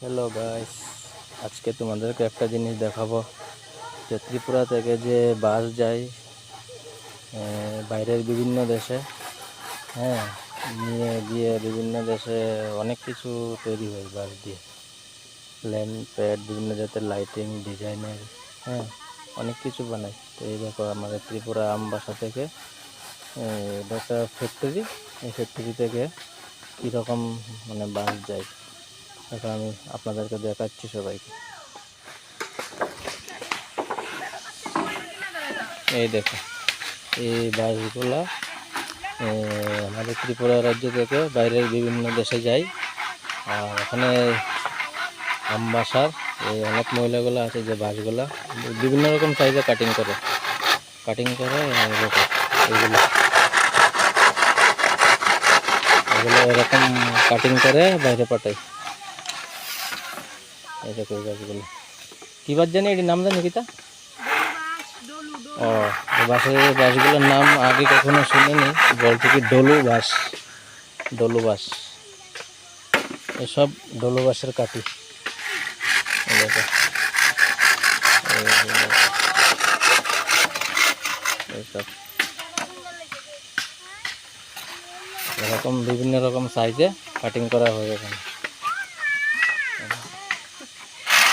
Hello guys আজকে তোমাদেরকে একটা জিনিস দেখাবো। যে ত্রিপুরা থেকে যে বাস যায় বাইরের বিভিন্ন দেশে হ্যাঁ নিয়ে গিয়ে বিভিন্ন দেশে অনেক কিছু তৈরি হয় বাস দিয়ে। ল্যাম্প প্যাড বিভিন্ন জাতের লাইটিং ডিজাইনের হ্যাঁ অনেক কিছু বানায়। তো এই দেখো আমাদের ত্রিপুরা আমবাসা থেকে এটা একটা ফ্যাক্টরি এই ফ্যাক্টরি থেকে কীরকম মানে বাস যায়। এখন আমি আপনাদেরকে দেখাচ্ছি সবাইকে। এই দেখো, এই বাসগুলা আমাদের ত্রিপুরা রাজ্য থেকে বাইরের বিভিন্ন দেশে যাই আর এখানে আমবাসার এই অনেক মহিলাগুলো আছে যে বাসগুলা বিভিন্ন রকম সাইজে কাটিং করে। কাটিং করে এইগুলো। এগুলো এরকম কাটিং করে বাইরে পাঠায়। এই দেখো এই গাছগুলো। কি জানি, এটির নাম জানি কিতা ও বাসের বাসগুলোর নাম আগে কখনো শুনিনি। বলছে কি, ডলু বাস। ডলু বাস। এসব ডলু বাসের কাটি এরকম বিভিন্ন রকম সাইজে কাটিং করা হয় এখানে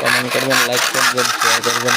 কমেন্ট করবেন লাইক করবেন শেয়ার করবেন